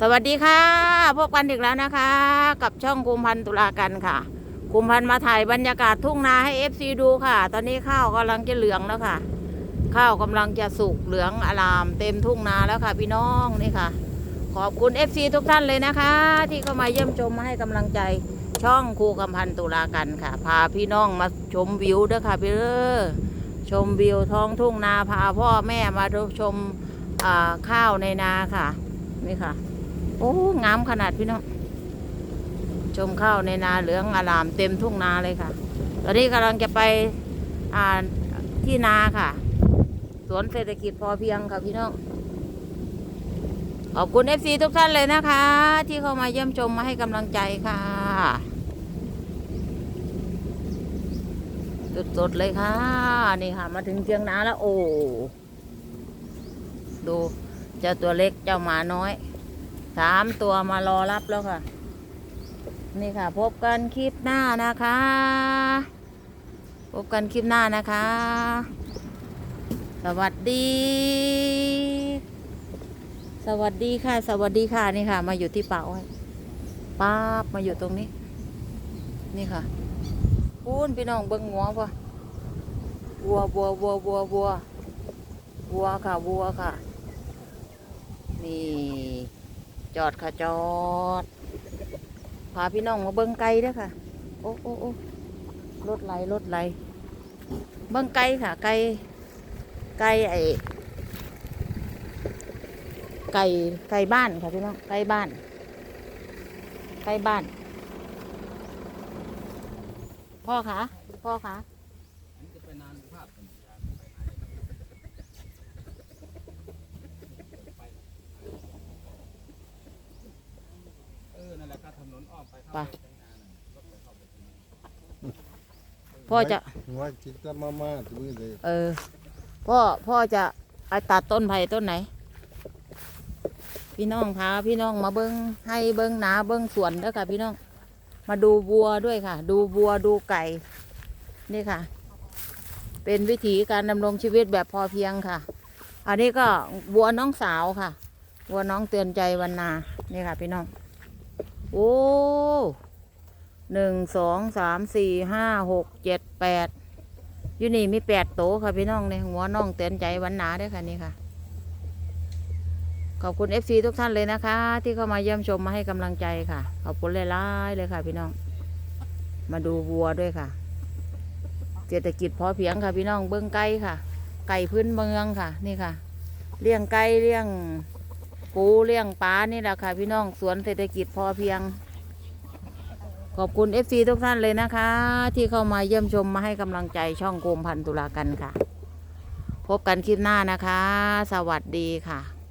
สวัสดีค่ะ พบกันอีกแล้วนะคะ กับช่องกุมพันธ์ตุลากันค่ะกุมพันธ์มาถ่ายบรรยากาศทุ่งนาให้เอฟซีดูค่ะ ตอนนี้ข้าวกำลังจะเหลืองแล้วค่ะ ข้าวกำลังจะสุกเหลืองอลามเต็มทุ่งนาแล้วค่ะ พี่น้องนี่ค่ะ ขอบคุณ FC ทุกท่านเลยนะคะ ที่เข้ามาเยี่ยมชมมาให้กำลังใจช่องครูกำพันตุลากันค่ะ พาพี่น้องมาชมวิวเด้อค่ะพี่เด้อชมวิวท้องทุ่งนาพาพ่อแม่มาชมข้าวในนาค่ะนี่ค่ะ โอ้งามขนาดพี่น้องชมข้าวในนาเหลืองอลามเต็มทุ่งนาเลยค่ะ ตอนนี้กำลังจะไปอ่าที่นาค่ะ สวนเศรษฐกิจพอเพียงค่ะพี่น้อง ขอบคุณเอฟซีทุกท่านเลยนะคะ ที่เข้ามาเยี่ยมชมมาให้กำลังใจค่ะสดๆเลยค่ะ นี่ค่ะ มาถึงเชียงนาแล้ว โอ้ ดู เจ้าตัวเล็กเจ้าหมาน้อย สามตัวมารอรับแล้วค่ะ นี่ค่ะ พบกันคลิปหน้านะคะ พบกันคลิปหน้านะคะ สวัสดี สวัสดีค่ะ สวัสดีค่ะนี่ค่ะ มาอยู่ที่ป่าอ้อยป๊าบมาอยู่ตรงนี้ นี่ค่ะพูนพี่น้องเบิ้งหัวป่ะวัววัววัววัววัววัวค่ะวัวค่ะ นี่ จอดค่ะจอด พาพี่น้องมาเบิ้งไก่เด้วยค่ะ โอ้โอ้โอ้รถไหลรถไหลเบิ้งไก่ค่ะ ไก่ไก่ไอไก่ไก่บ้านค่ะพี่น้องไก่บ้านไก่บ้าน พ่อคะพ่อคะไปนานภาพกันเออ นั่นแหละก็ถนนอ้อมไปเข้า ไป ไปใช้งานน่ะรถไปเข้าไปตรง นั้นพ่อจะว่าคิดจะมามาจะมือเลยเออ พ่อพ่อจะไปตัดต้นไผ่ต้นไหน พี่น้องพาพี่น้องมาเบิ้งให้เบิ้งหนาเบิ้งสวนเด้อค่ะ พี่น้อง มาดูวัวด้วยค่ะ ดูวัวดูไก่ นี่ค่ะ เป็นวิถีการดำรงชีวิตแบบพอเพียงค่ะ อันนี้ก็วัวน้องสาวค่ะวัวน้องเตือนใจวันนา นี่ค่ะ พี่น้อง โอ้หนึ่งสองสามสี่ห้าหกเจ็ดแปดอยู่นี่มีแปดโตค่ะพี่น้องในหัวน้องเตือนใจวันหนาด้วยค่ะนี่ค่ะ ขอบคุณ FC ทุกท่านเลยนะคะ ที่เข้ามาเยี่ยมชมมาให้กำลังใจค่ะ ขอบคุณหลายๆเลยค่ะ พี่น้อง มาดูวัวด้วยค่ะ เศรษฐกิจพอเพียงค่ะ พี่น้องเบิ้องไก่ค่ะ ไก่พื้นเมืองค่ะ นี่ค่ะ เลี้ยงไก่เลี้ยง ปูเลี้ยงปลานี่แหละค่ะ พี่น้องสวนเศรษฐกิจพอเพียง ขอบคุณ FC ทุกท่านเลยนะคะ ที่เข้ามาเยี่ยมชมมาให้กำลังใจช่องโกมพันตุลากันค่ะ พบกันคลิปหน้านะคะ สวัสดีค่ะ